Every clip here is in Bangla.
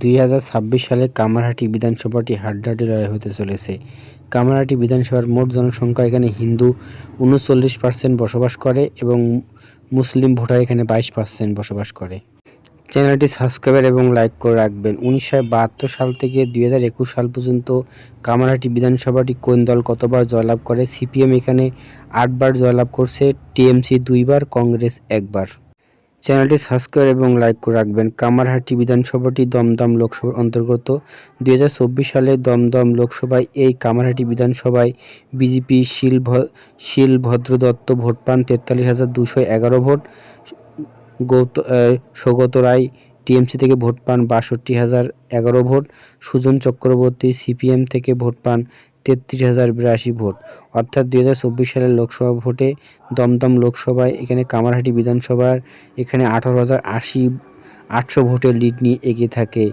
দুই হাজার ছাব্বিশ সালে কামারহাটি বিধানসভাটি হাড্ডাহাড্ডি লড়াই হতে চলেছে। কামারহাটি বিধানসভার মোট জনসংখ্যা এখানে হিন্দু উনচল্লিশ পার্সেন্ট বসবাস করে এবং মুসলিম ভোটার এখানে বাইশ পার্সেন্ট বসবাস করে। চ্যানেলটি সাবস্ক্রাইবার এবং লাইক করে রাখবেন। উনিশশো বাহাত্তর সাল থেকে দুই হাজার একুশ সাল পর্যন্ত কামারহাটি বিধানসভাটি কোন দল কতবার জয়লাভ করে? সিপিএম এখানে আটবার জয়লাভ করছে, টিএমসি দুইবার, কংগ্রেস একবার। চ্যানেলটি সাবস্ক্রাইব এবং লাইক করে রাখবেন। কামারহাটি বিধানসভাটি দমদম লোকসভার অন্তর্গত। দুই হাজার চব্বিশ সালে দমদম লোকসভায় এই কামারহাটি বিধানসভায় বিজেপি শিল শিল ভদ্র দত্ত ভোট পান, তেতাল্লিশ হাজার দুশো এগারো ভোট। গৌত সৌগত রায় টিএমসি থেকে ভোট পান, বাষট্টি হাজার এগারো ভোট। সুজন চক্রবর্তী সিপিএম থেকে ভোট পান তেত্রিশ হাজার বিরাশি ভোট। অর্থাৎ দুই হাজার চব্বিশ সালের লোকসভা ভোটে দমদম লোকসভায়, এখানে কামারহাটি বিধানসভার এখানে আঠারো হাজার আশি, আটশো ভোটের লিড নিয়ে এগিয়ে থাকে।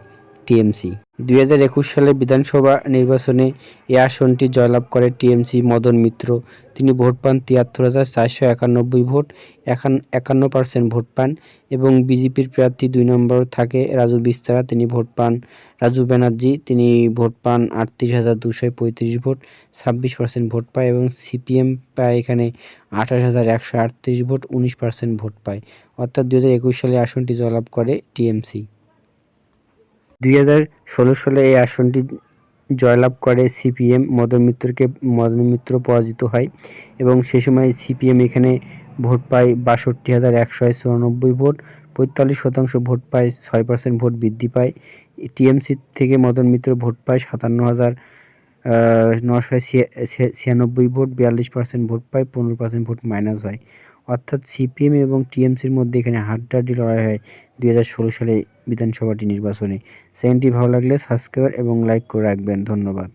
টিএমসি। দুই হাজার একুশ সালে বিধানসভা নির্বাচনে এ আসনটি জয়লাভ করে টিএমসি মদন মিত্র। তিনি ভোট পান তিয়াত্তর হাজার চারশো একানব্বই ভোট একান্ন পার্সেন্ট ভোট পান এবং বিজেপির প্রার্থী দুই নম্বর থাকে রাজু বিস্তারা, তিনি ভোট পান। রাজু ব্যানার্জি, তিনি ভোট পান আটত্রিশ হাজার দুশো পঁয়ত্রিশ ভোট, ছাব্বিশ পার্সেন্ট ভোট পায় এবং সিপিএম পায় এখানে আঠাশ হাজার একশো আটত্রিশ ভোট, উনিশ পার্সেন্ট ভোট পায়। অর্থাৎ দু হাজার একুশ সালে আসনটি জয়লাভ করে টিএমসি। দুই হাজার ষোলো সালে এই আসনটি জয়লাভ করে সিপিএম মদন মিত্রকে, মদন মিত্র পরাজিত হয় এবং সে সময় সিপিএম এখানে ভোট পায় বাষট্টি হাজার একশো চুরানব্বই ভোট, পঁয়তাল্লিশ শতাংশ ভোট পায়, ছয় পার্সেন্ট ভোট বৃদ্ধি পায়। টিএমসি থেকে মদন মিত্র ভোট পায় সাতান্ন হাজার নশো ছিয়ানব্বই ভোট, বিয়াল্লিশ পার্সেন্ট ভোট পায়, পনেরো পার্সেন্ট ভোট মাইনাস হয়। অর্থাৎ সিপিএম এবং টিএমসির মধ্যে এখানে হাড্ডাহাড্ডি লড়াই হয় দুই হাজার ষোলো সালে বিধানসভাটি নির্বাচনে। চ্যানেলটি ভালো লাগলে সাবস্ক্রাইব এবং লাইক করে রাখবেন। ধন্যবাদ।